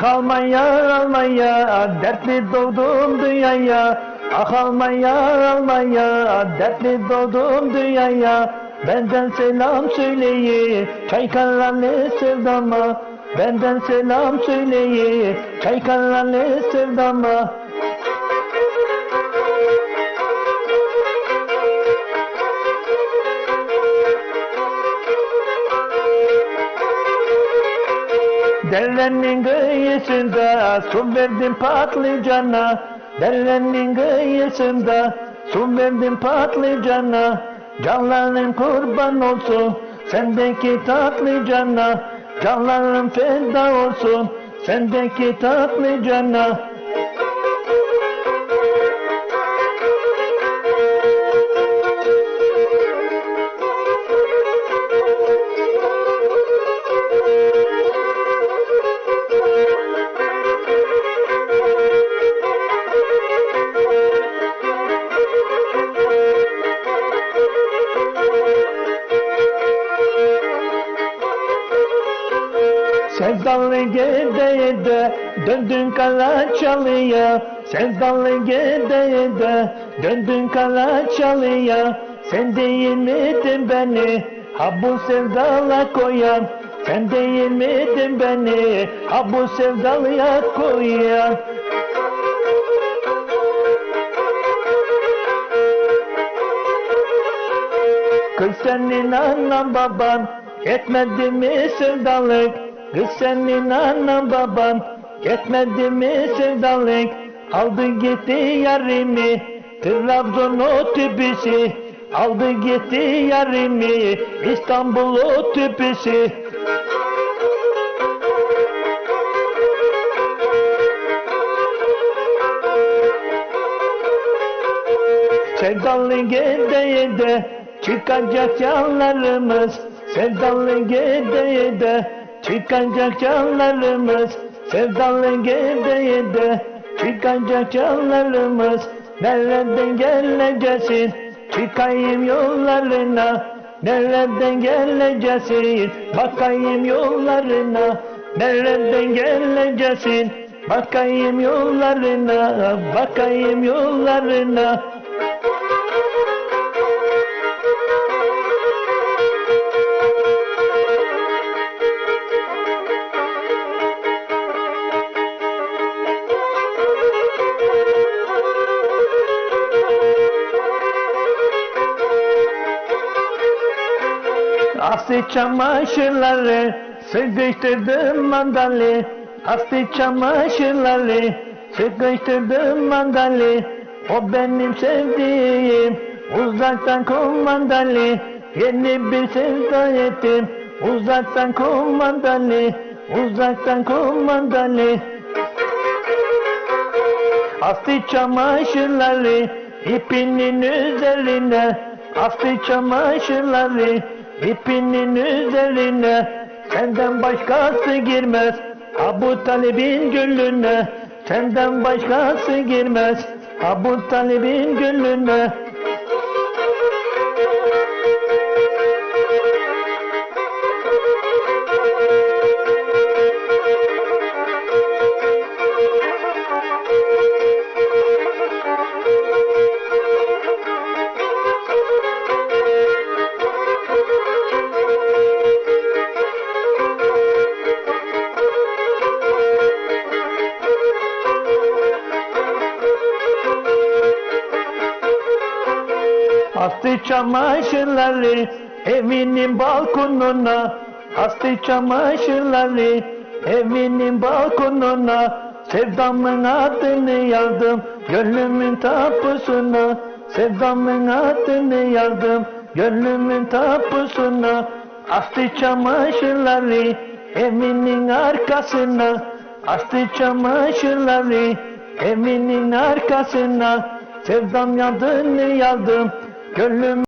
Ah Almanya Almanya dertli doğdum dünyaya. Ah Almanya Almanya dertli doğdum dünyaya. Benden selam söyleyi Çaykarlarlı sevdama. Benden selam söyleyi Çaykarlarlı sevdama Derenin kıyısında su verdim patlıcana. Derenin kıyısında su verdim patlıcana. Canların kurban olsun sendeki tatlı cana Canların feda olsun sendeki tatlı Sevdalı gede de döndün Karaçalı'ya Sevdalı gede de döndün Karaçalı'ya Sen değil miydin beni ha bu sevdala koyan Sen değil miydin beni ha bu sevdalıya koyan Kız senin anan baban Yetmedi mi sevdalık Kız senin anan baban Yetmedi mi sevdalık Aldı gitti yarimi Trabzon otobüsü Aldı gitti yarimi İstanbul otobüsü Sevdalı gede de çıkacak canlarımız Sevdalı gede de çıkacak canlarımız Sevdalı gede de çıkacak canlarımız Nereden geleceksin? Çıkayım yollarına Nereden geleceksin? Bakayım yollarına Nereden geleceksin? Bakayım yollarına Bakayım yollarına Aslı çamaşırları sıkıştırdım mandalı Aslı çamaşırları sıkıştırdım mandalı O benim sevdiğim uzaktan kumandalı Yeni bir sevda ettim uzaktan kumandalı Uzaktan kumandalı Aslı çamaşırları ipinin üzerine. Aslı çamaşırları ipinin üzerine Senden başkası girmez. Abu Talib'in gönlüne Senden başkası girmez. Abu Talib'in gönlüne Astı çamaşırları evinin balkonuna. Astı çamaşırları evinin balkonuna. Sevdamın adını yazdım gönlümün tapusuna. Sevdamın adını yazdım gönlümün tapusuna. Astı çamaşırları evinin arkasına. Astı çamaşırları evinin arkasına. Sevdam yadını yazdım كلم